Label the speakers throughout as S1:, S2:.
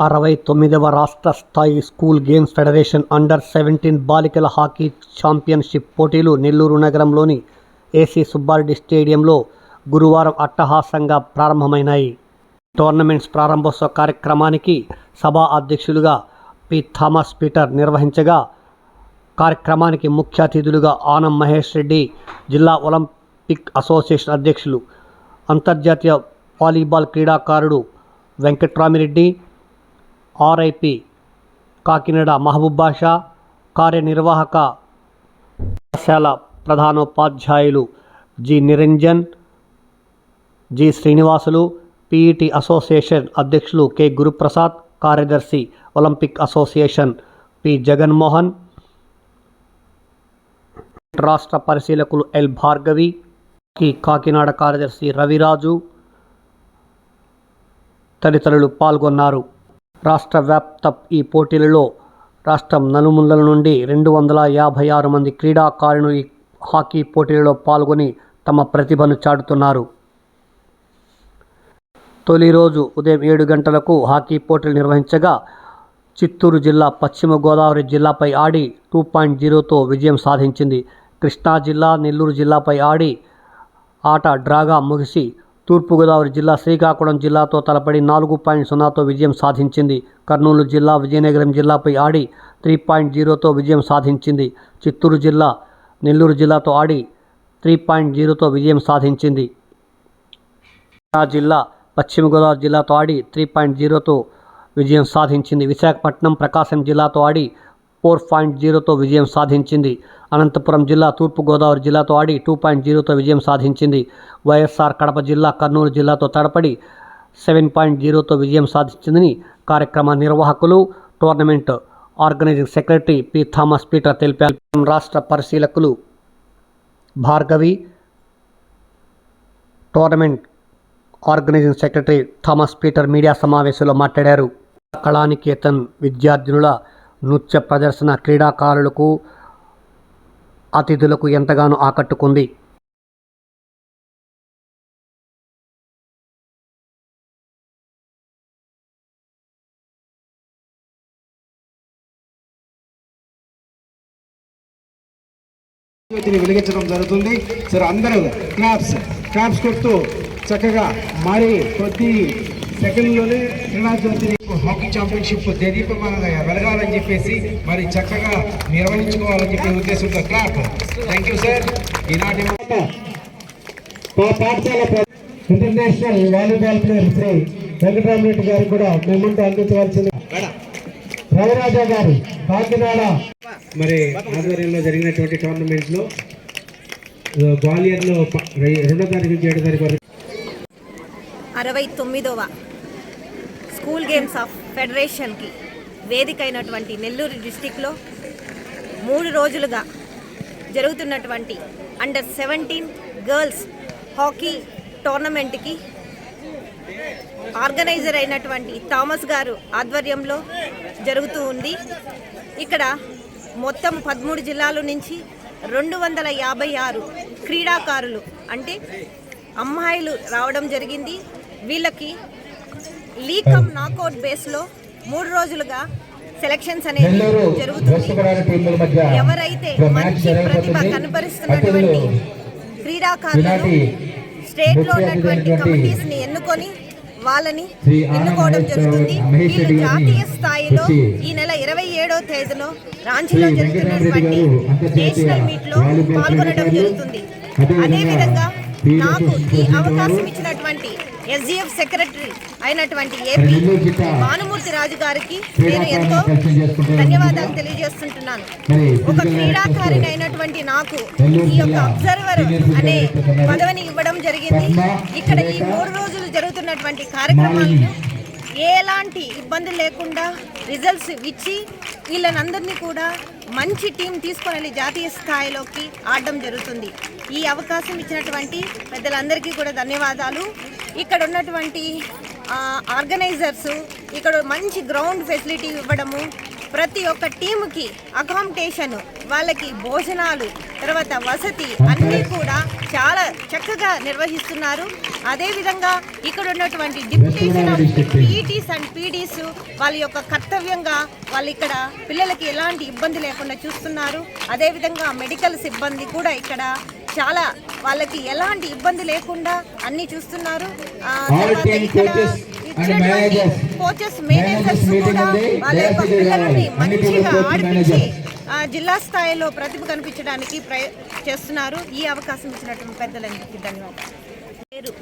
S1: అరవై తొమ్మిదవ రాష్ట్ర స్థాయి school games federation under seventeen బాలికల హాకీ ఛాంపియన్షిప్ పోటీలు నెల్లూరు నగరంలోని ఏసీ సుబ్బారెడ్డి స్టేడియంలో గురువారం అట్టహాసంగా ప్రారంభమైనాయి. టోర్నమెంట్స్ ప్రారంభోత్సవ కార్యక్రమానికి సభా అధ్యక్షులుగా పి. థామస్ పీటర్ నిర్వహించగా కార్యక్రమానికి ముఖ్య అతిథులుగా ఆనం మహేష్ రెడ్డి జిల్లా ఒలింపిక్ అసోసియేషన్ అధ్యక్షులు అంతర్జాతీయ వాలీబాల్ క్రీడాకారుడు వెంకట్రామిరెడ్డి ఆర్ఐపి కాకినాడ మహబూబ్ బాషా కార్యనిర్వాహక పాఠశాల ప్రధానోపాధ్యాయులు G. Niranjan G. Srinivasulu PET association అధ్యక్షులు కె. గురుప్రసాద్ కార్యదర్శి ఒలింపిక్ అసోసియేషన్ పి. జగన్మోహన్ రాష్ట్ర పరిశీలకులు ఎల్. భార్గవి కి. కాకినాడ కార్యదర్శి రవిరాజు తదితరులు పాల్గొన్నారు. రాష్ట్ర వ్యాప్త ఈ పోటీలలో రాష్ట్రం నలుమూలల నుండి రెండు వందల యాభై ఆరు మంది క్రీడాకారులు ఈ హాకీ పోటీలలో పాల్గొని తమ ప్రతిభను చాటుతున్నారు. తొలి రోజు ఉదయం ఏడు గంటలకు హాకీ పోటీలు నిర్వహించగా చిత్తూరు జిల్లా పశ్చిమ గోదావరి జిల్లాపై ఆడి టూ పాయింట్ జీరోతో విజయం సాధించింది. కృష్ణా జిల్లా నెల్లూరు జిల్లాపై ఆడి ఆట డ్రాగా ముగిసి తూర్పుగోదావరి జిల్లా శ్రీకాకుళం జిల్లాతో తలపడి నాలుగు పాయింట్ సున్నాతో విజయం సాధించింది. కర్నూలు జిల్లా విజయనగరం జిల్లాపై ఆడి త్రీ పాయింట్ జీరోతో విజయం సాధించింది. చిత్తూరు జిల్లా నెల్లూరు జిల్లాతో ఆడి త్రీ పాయింట్ జీరోతో విజయం సాధించింది. జిల్లా పశ్చిమ గోదావరి జిల్లాతో ఆడి త్రీ పాయింట్ జీరోతో విజయం సాధించింది. విశాఖపట్నం ప్రకాశం జిల్లాతో ఆడి ఫోర్ పాయింట్ జీరోతో విజయం సాధించింది. అనంతపురం జిల్లా తూర్పుగోదావరి జిల్లాతో ఆడి టూ పాయింట్ జీరోతో విజయం సాధించింది. వైఎస్ఆర్ కడప జిల్లా కర్నూలు జిల్లాతో తడపడి సెవెన్ పాయింట్ జీరోతో విజయం సాధించిందని కార్యక్రమ నిర్వాహకులు tournament organizing secretary P Thomas Peter తెలిపారు. రాష్ట్ర పరిశీలకులు Bhargavi tournament organizing secretary Thomas Peter media సమావేశంలో మాట్లాడారు. కళానికేతన్ విద్యార్థినుల నృత్య ప్రదర్శన క్రీడాకారులకు అతిథులకు ఎంతగానో ఆకట్టుకుంది.
S2: వెలిగించడం జరుగుతుంది. సరే అందరూ క్లాప్స్ క్లాప్స్ కొడుతూ చక్కగా మరి ప్రతి సెకండ్లోనే క్రీడా జ్యోతిని హాకీ ఛాంపియన్షిప్ దేదీపమానంగా వెలగాలని చెప్పేసి మరి చక్కగా నిర్వహించుకోవాలని చెప్పే ఉద్దేశంతో క్లాప్. థ్యాంక్ యూ సార్ ఈనాటి మా పాఠశాల international volleyball player Shri Venkataramareddy గారు కూడా మేమంతా అందించవలసింది. రవిరాజా గారు కాకినాడ. మరి ఆధ్వర్యంలో జరిగినటువంటి టోర్నమెంట్లో గ్వాలియర్లో రెండో తారీఖు నుంచి ఏడో తారీఖు వరకు
S3: అరవై తొమ్మిదవ స్కూల్ గేమ్స్ ఆఫ్ ఫెడరేషన్కి వేదిక అయినటువంటి నెల్లూరు డిస్టిక్లో మూడు రోజులుగా జరుగుతున్నటువంటి అండర్ సెవెంటీన్ గర్ల్స్ హాకీ టోర్నమెంట్కి ఆర్గనైజర్ అయినటువంటి థామస్ గారు ఆధ్వర్యంలో జరుగుతూ ఉంది. ఇక్కడ మొత్తం పదమూడు జిల్లాల నుంచి రెండు వందల యాభై ఆరు క్రీడాకారులు అంటే అమ్మాయిలు రావడం జరిగింది. వీళ్ళకి లీగ్ కమ్ నాకౌట్ బేస్లో మూడు రోజులుగా సెలక్షన్స్ అనేది జరుగుతుంది ఎవరైతే మంచి ప్రతిభ కనబరుస్తున్నటువంటి క్రీడాకారులను స్టేట్లో ఉన్నటువంటి కమిటీస్ని ఎన్నుకొని వాళ్ళని ఎన్నుకోవడం జరుగుతుంది. వీళ్ళు జాతీయ స్థాయిలో ఈ నెల ఇరవై ఏడో తేదీలో రాంచీలో జరుగుతున్నటువంటి నేషనల్ మీట్లో పాల్గొనడం జరుగుతుంది. అదేవిధంగా నాకు ఈ అవకాశం ఇచ్చినటువంటి ఎస్డిఎఫ్ సెక్రటరీ అయినటువంటి ఏపీ భానుమూర్తి రాజు గారికి నేను ఎంతో ధన్యవాదాలు తెలియజేస్తుంటున్నాను. ఒక క్రీడాకారిణి అయినటువంటి నాకు ఈ యొక్క అబ్జర్వర్ అనే పదవిని ఇవ్వడం జరిగింది. ఇక్కడ ఈ మూడు రోజులు జరుగుతున్నటువంటి కార్యక్రమాలను ఎలాంటి ఇబ్బంది లేకుండా రిజల్ట్స్ ఇచ్చి వీళ్ళనందరినీ కూడా మంచి టీం తీసుకొని వెళ్ళి జాతీయ స్థాయిలోకి ఆడడం జరుగుతుంది. ఈ అవకాశం ఇచ్చినటువంటి పెద్దలందరికీ కూడా ధన్యవాదాలు. ఇక్కడ ఉన్నటువంటి ఆర్గనైజర్స్ ఇక్కడ మంచి గ్రౌండ్ ఫెసిలిటీ ఇవ్వడము ప్రతి ఒక్క టీముకి అకామిడేషన్ వాళ్ళకి భోజనాలు తర్వాత వసతి అన్నీ కూడా చాలా చక్కగా నిర్వహిస్తున్నారు. అదేవిధంగా ఇక్కడ ఉన్నటువంటి deputation of PTs and PDs వాళ్ళ యొక్క కర్తవ్యంగా వాళ్ళు ఇక్కడ పిల్లలకి ఎలాంటి ఇబ్బంది లేకుండా చూస్తున్నారు. అదేవిధంగా మెడికల్ సిబ్బంది కూడా ఇక్కడ చాలా వాళ్ళకి ఎలాంటి ఇబ్బంది లేకుండా అన్ని చూస్తున్నారు. కోచెస్ మేనేజర్స్ కూడా. వాళ్ళ యొక్క పిల్లలని మంచిగా ఆడిపించి జిల్లా స్థాయిలో ప్రతిభ కనిపించడానికి ప్రయ చేస్తున్నారు. ఈ అవకాశం ఇచ్చినటువంటి పెద్దలందరికీ ధన్యవాదాలు. పేరు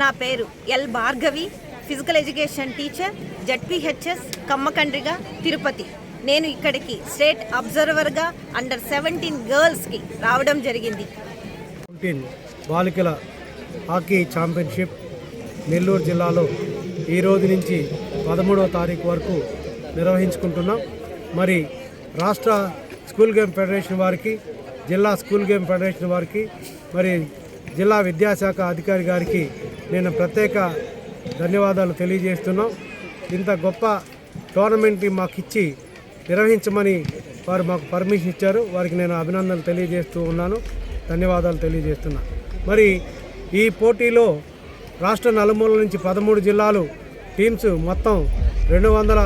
S3: నా పేరు L Bhargavi physical education teacher ZPHS Kammakandriga Tirupati. నేను ఇక్కడికి స్టేట్ అబ్జర్వర్గా అండర్ సెవెంటీన్ గర్ల్స్కి రావడం జరిగింది.
S4: బాలికల హాకీ ఛాంపియన్షిప్ నెల్లూరు జిల్లాలో ఈ రోజు నుంచి పదమూడవ తారీఖు వరకు నిర్వహించుకుంటున్నాం. మరి రాష్ట్ర స్కూల్ గేమ్ ఫెడరేషన్ వారికి జిల్లా స్కూల్ గేమ్ ఫెడరేషన్ వారికి మరి జిల్లా విద్యాశాఖ అధికారి గారికి నేను ప్రత్యేక ధన్యవాదాలు తెలియజేస్తున్నాం. ఇంత గొప్ప టోర్నమెంట్ని మాకు ఇచ్చి నిర్వహించమని వారు మాకు పర్మిషన్ ఇచ్చారు. వారికి నేను అభినందనలు తెలియజేస్తూ ఉన్నాను. ధన్యవాదాలు తెలియజేస్తున్నా. మరి ఈ పోటీలో రాష్ట్ర నలుమూల నుంచి పదమూడు జిల్లాలు టీమ్స్ మొత్తం రెండు వందల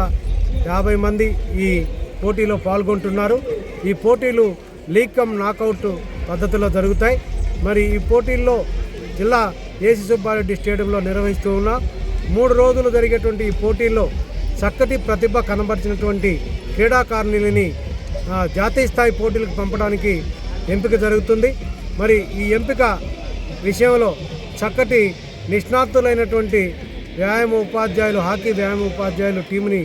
S4: యాభై మంది ఈ పోటీలో పాల్గొంటున్నారు. ఈ పోటీలు లీగ్ కమ్ నాకౌట్ పద్ధతిలో జరుగుతాయి. మరి ఈ పోటీల్లో జిల్లా ఏసీ సుబ్బారెడ్డి స్టేడియంలో నిర్వహిస్తూ ఉన్నాం. మూడు రోజులు జరిగేటువంటి ఈ పోటీల్లో చక్కటి ప్రతిభ కనబరిచినటువంటి క్రీడాకారుణులని జాతీయ స్థాయి పోటీలకు పంపడానికి ఎంపిక జరుగుతుంది. మరి ఈ ఎంపిక విషయంలో చక్కటి నిష్ణాతులైనటువంటి వ్యాయామ ఉపాధ్యాయులు హాకీ వ్యాయామ ఉపాధ్యాయులు టీంని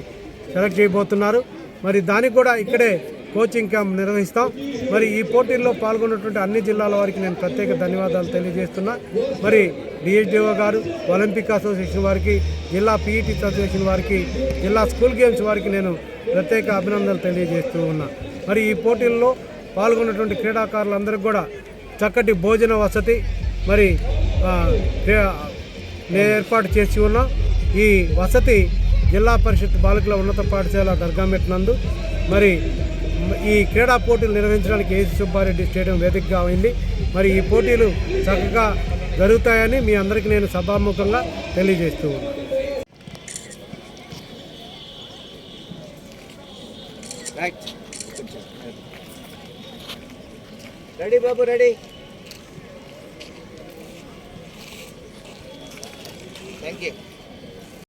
S4: సెలెక్ట్ చేయబోతున్నారు. మరి దానికి కూడా ఇక్కడే కోచింగ్ క్యాంప్ నిర్వహిస్తాం. మరి ఈ పోటీల్లో పాల్గొన్నటువంటి అన్ని జిల్లాల వారికి నేను ప్రత్యేక ధన్యవాదాలు తెలియజేస్తున్నా. మరి డిఎస్డిఓ గారు ఒలింపిక్ అసోసియేషన్ వారికి జిల్లా పీఈటీ అసోసియేషన్ వారికి జిల్లా స్కూల్ గేమ్స్ వారికి నేను ప్రత్యేక అభినందనలు తెలియజేస్తూ ఉన్నా. మరి ఈ పోటీల్లో పాల్గొన్నటువంటి క్రీడాకారులందరికీ కూడా చక్కటి భోజన వసతి మరి నేను ఏర్పాటు చేసి ఉన్నాం. ఈ వసతి జిల్లా పరిషత్ బాలికల ఉన్నత పాఠశాల దర్గామెట్ నందు. మరి ఈ క్రీడా పోటీలు నిర్వహించడానికి ఏసీ సుబ్బారెడ్డి స్టేడియం వేదికగా అయింది మరి ఈ పోటీలు చక్కగా జరుగుతాయని మీ అందరికీ నేను సభాముఖంగా తెలియజేస్తూ ఉన్నాను.
S2: రెడీ బాబు రెడీ